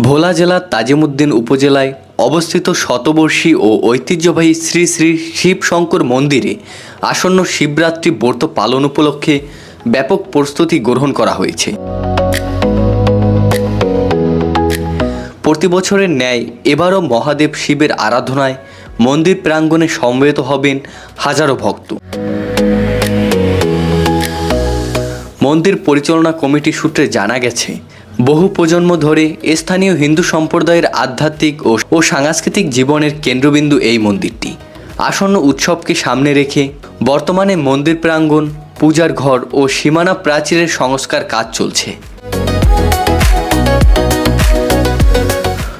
ভোলা জেলার তাজিমুদ্দিন উপজেলায় অবস্থিত শতবর্ষী ও ঐতিহ্যবাহী শ্রী শ্রী শিবশঙ্কর মন্দিরে আসন্ন শিবরাত্রি ব্রত পালন উপলক্ষে ব্যাপক প্রস্তুতি গ্রহণ করা হয়েছে। প্রতি বছরের ন্যায় এবারও মহাদেব শিবের আরাধনায় মন্দির প্রাঙ্গণে সমবেত হবেন হাজারো ভক্ত। মন্দির পরিচালনা কমিটি সূত্রে জানা গেছে বহু প্রজন্ম ধরে স্থানীয় হিন্দু সম্প্রদায়ের আধ্যাত্মিক ও সাংস্কৃতিক জীবনের কেন্দ্রবিন্দু এই মন্দিরটি। আসন্ন উৎসবকে সামনে রেখে বর্তমানে মন্দির প্রাঙ্গণ, পূজার ঘর ও সীমানা প্রাচীরের সংস্কার কাজ চলছে।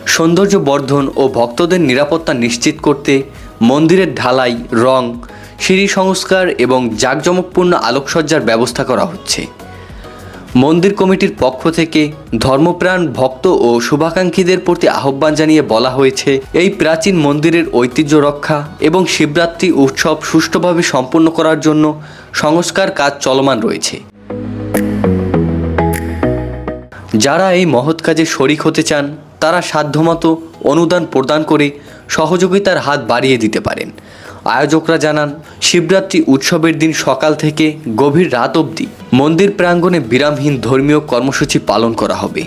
সৌন্দর্য বর্ধন ও ভক্তদের নিরাপত্তা নিশ্চিত করতে মন্দিরের ঢালাই, রং, সিঁড়ি সংস্কার এবং জাঁকজমকপূর্ণ আলোকসজ্জার ব্যবস্থা করা হচ্ছে। মন্দির কমিটির পক্ষ থেকে ধর্মপ্রাণ ভক্ত ও শুভাকাঙ্ক্ষীদের প্রতি আহ্বান জানিয়ে বলা হয়েছে, এই প্রাচীন মন্দিরের ঐতিহ্য রক্ষা এবং শিবরাত্রি উৎসব সুষ্ঠুভাবে সম্পন্ন করার জন্য সংস্কার কাজ চলমান রয়েছে। যারা এই মহৎ কাজে শরিক হতে চান, তারা সাধ্যমতো অনুদান প্রদান করে সহযোগিতার হাত বাড়িয়ে দিতে পারেন। আয়োজকরা জানান, শিবরাত্রি উৎসবের দিন সকাল থেকে গভীর রাত অবধি মন্দির প্রাঙ্গণে বিরামহীন ধর্মীয় কর্মসূচি পালন করা হবে।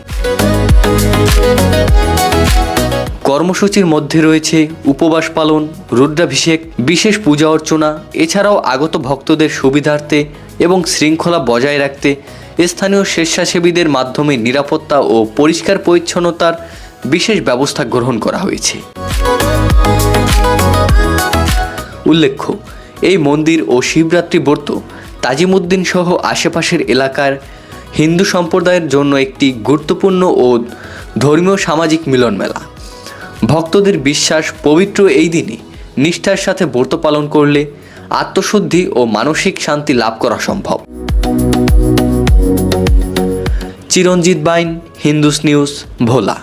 কর্মসূচির মধ্যে রয়েছে উপবাস পালন, রুদ্রাভিষেক, বিশেষ পূজা অর্চনা, এছাড়াও আগত ভক্তদের সুবিধার্থে এবং শৃঙ্খলা বজায় রাখতে স্থানীয় স্বেচ্ছাসেবীদের মাধ্যমে নিরাপত্তা ও পরিষ্কার পরিচ্ছন্নতার বিশেষ ব্যবস্থা গ্রহণ করা হয়েছে। উল্লেখ্য, এই মন্দির ও শিবরাত্রি ব্রত তাজিমুদ্দিন সহ আশেপাশের এলাকার হিন্দু সম্প্রদায়ের জন্য একটি গুরুত্বপূর্ণ ও ধর্মীয় সামাজিক মিলন মেলা ভক্তদের বিশ্বাস পবিত্র এই দিনে নিষ্ঠার সাথে ব্রত পালন করলে আত্মশুদ্ধি ও মানসিক শান্তি লাভ করা সম্ভব। চিরঞ্জিত বাইন, হিন্দুস নিউজ, ভোলা।